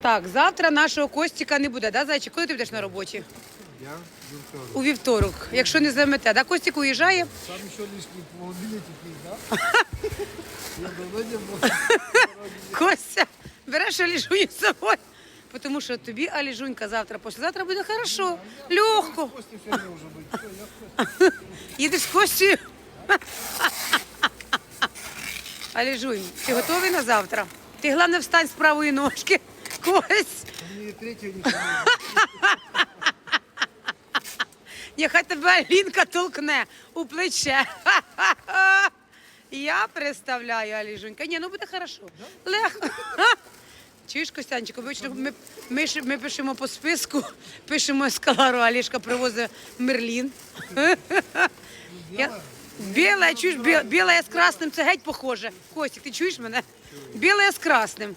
Так, завтра нашого Костіка не буде, да, зайчик? Коли ти будеш на роботі? Я вівторок. У вівторок, якщо не замете. Да, Костік уїжджає. Там еще лишний полбилетик есть, да? Я давно не был. Костя, береш Аліжуню з собою. Тому що тобі Аліжунька завтра, післязавтра буде хорошо, легко. Костя сегодня уже быть. Всё, я с Костей. Їдеш з Костю. Аліжунь, ти готовий на завтра? Ти головне встань з правої ножки. Не нехай тебе Алінка толкне у плече. Я представляю, Аліжунька. Ні, ну буде хорошо. Легко. Чуєш, Костянчик, обично ми, ми, ми пишемо по списку, пишемо ескалару, Алішка привозить Мерлін. Я... Біле, чуєш, біле, біле з красним, це геть похоже. Костік, ти чуєш мене? Біле з красним.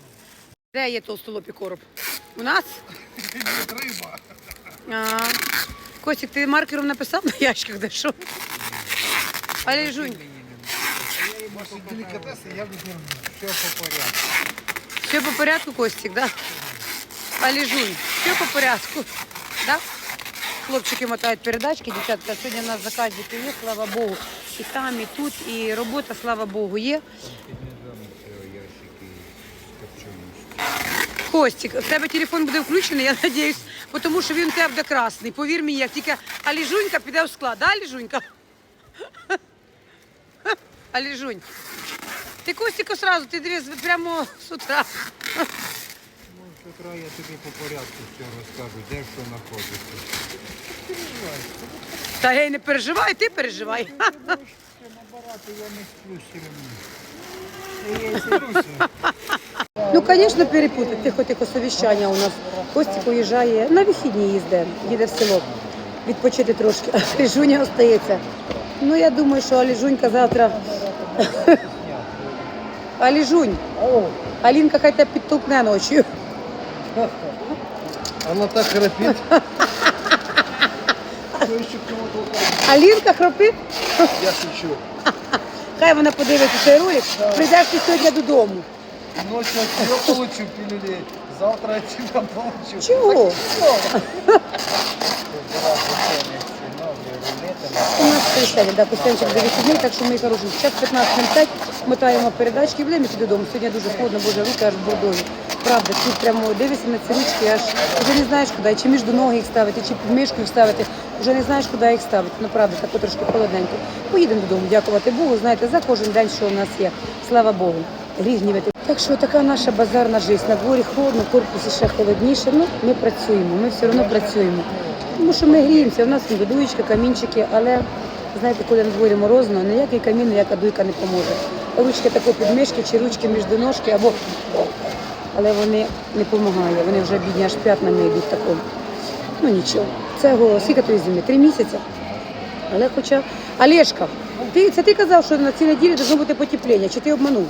Де є толстолопі короб? У нас? Нет, рыба. А, Костік, ти маркером написав на ящиках, де що? Але жунь, Может, деликатесы я бы все по порядку. все по порядку, Костік, да? Але жунь, все по порядку, да? Хлопчики мотають передачки, дівчатка, сьогодні у нас заказики є, слава Богу. І там, і тут, і робота, слава Богу, є. Костік, в тебе телефон буде включений, я надіюсь, тому що він у тебе буде красний. Повір мені, як тільки Аліжунька піде в склад, да, Аліжунька? Аліжунь. Ти Костіку сразу, ти дивись прямо з утра. Ну, утра я тебе по порядку все расскажу, где что находится. Та я й не переживай, ти переживай. Набирати я не сплю все равно. Я сплюся. Ну, звісно, перепутати. Тихо, тихо, совіщання у нас. Костік уїжджає на вихідні їзде, їде в село. Відпочити трошки. А Аліжуня остається. Ну, я думаю, що Аліжунька завтра. Аліжунь, Алінка хай тебе підтолкне ночі. Она так храпит. Кто еще кого толкает? Алінка хропить, Я шучу. хай вона подивиться цей ролик. Прийдеш ти сьогодні додому. Ночью от тебя получу пилюлей, завтра от тебя получу. Чого? У нас прийшли, да, Костянчик до вихідний, так що ми хороші. Час 15.05, мотаємо передачки і йти додому. Сьогодні дуже холодно, боже, руки аж бордові. Правда, тут прямо дивишся на ці ручки, аж вже не знаєш куди, чи між до ноги їх ставити, чи під мишку їх ставити. Вже не знаєш, куди їх ставити. Ну правда, так трошки холодненько. Поїдемо додому, дякувати Богу. Знаєте, за кожен день, що у нас є. Слава Богу. Гріх гнівити. Так що така наша базарна життя. На дворі холодно, в корпусі ще холодніше. Ну, ми працюємо, ми все одно працюємо. Тому що ми гріємося, у нас дуєчка, камінчики, але знаєте, коли на дворі морозно, ніякий камін, ніяка дуйка не поможе. Ручки тако під мишки чи ручки між ножки або. Але вони не допомагають, вони вже бідні аж п'ятнами йдуть такому. Ну нічого. Це скільки тої зими? Три місяці. Але хоча. Олешка, ти, це ти казав, що на цій неділі должно бути потепління, чи ти обманув?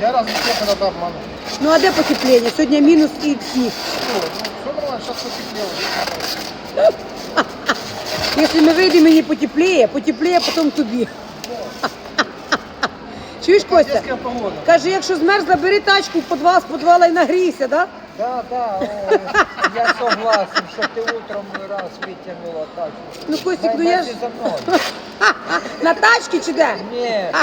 Я раз не когда обманул. Ну а де потепління? Сьогодні мінус і сніг. Все нормально, сейчас потеплело. Якщо ми вийдемо мені потепліє, потепліє потім тобі. Чуєш, Костя? Погода. Каже, якщо змерзла, бери тачку в підвал, з підвала і нагрійся, да? Да, да, о, я согласен, что ты утром раз вытянула так. Ну, Костик, ну я ж за мной. на тачці чи де? Нет,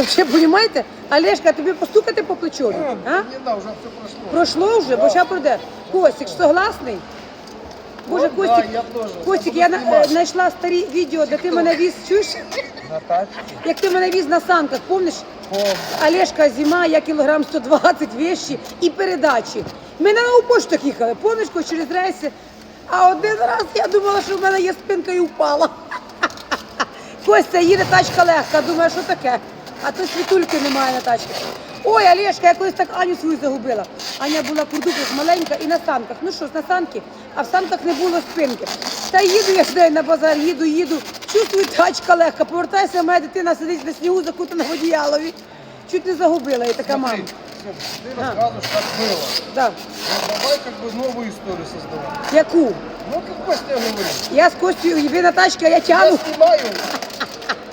Ви взагалі розумієте? Олешка, тобі постукати по плечу? А? Не, да, уже все прошло. Пройшло вже, бо ще пройде. Костик, согласний? Боже, Ну, да, Костик, я теж. Костик, Я на- е, знайшла старі відео, де ти мене віз, чуєш? на тачке. Як ти мене віз на санках, помниш? Помню. Олешка, зима, я кілограм 120 вещі і передачі. Ми на нову пошту їхали, помниш, коли через рейси. А один раз я думала, що в мене є спинка і впала. Костя, їде тачка легка, думаю, що таке? А то світульки немає на тачці. Ой, Олешка, я колись так Аню свою загубила. Аня була курдупик маленька і на санках. Ну що ж, на санки, а в санках не було спинки. Та їду я сюди на базар, їду, їду. Чувствую, тачка легка. Повертаюся, моя дитина сидить на снігу, закутана в одіялові. Чуть не загубила, я така мама. Смотри, Ты рассказываешь, как было. Да. Ну, давай как бы новую историю создавать. Яку? Ну, как Костя говорит. Я з Костю, ви на тачці, а я Я тягну. снимаю,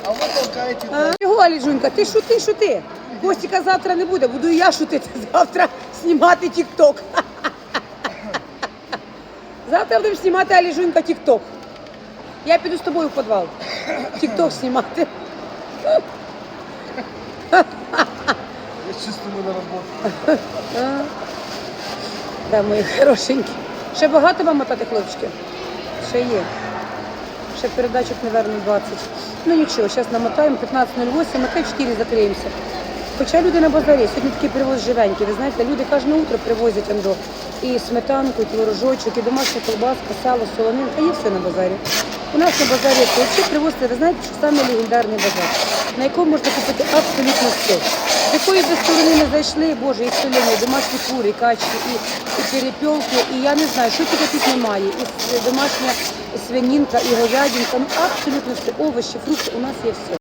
а вы толкаете. А? Чого, Аліжунька, ти шути, шути. Костіка завтра не буде, буду я шутити завтра знімати тік-ток. Завтра будемо знімати Аліжунька тік-ток. Я піду з тобою в підвал. Тік-ток знімати. Я чувствую на роботу. Да, мої хорошенькі. Ще багато вам мотати, хлопчики? Ще є. Ще передачок, мабуть, 20. Ну нічого, зараз намотаємо 15.08, ми 4 закриємося. Хоча люди на базарі, сьогодні такий привоз живенький. Ви знаєте, люди кожне утро привозять андо. І сметанку, і творожочок, і домашня колбаска, сало, солонинка, є все на базарі. У нас на базарі це привозиться, ви знаєте, що саме легендарний базар, на якому можна купити абсолютно все. З якої би сторони не зайшли, боже, і солені, і домашні кури, і качки, і, і перепілки, і я не знаю, що тільки тут немає. І домашня свинінка, і говядинка, ну абсолютно все, овочі, фрукти, у нас є все.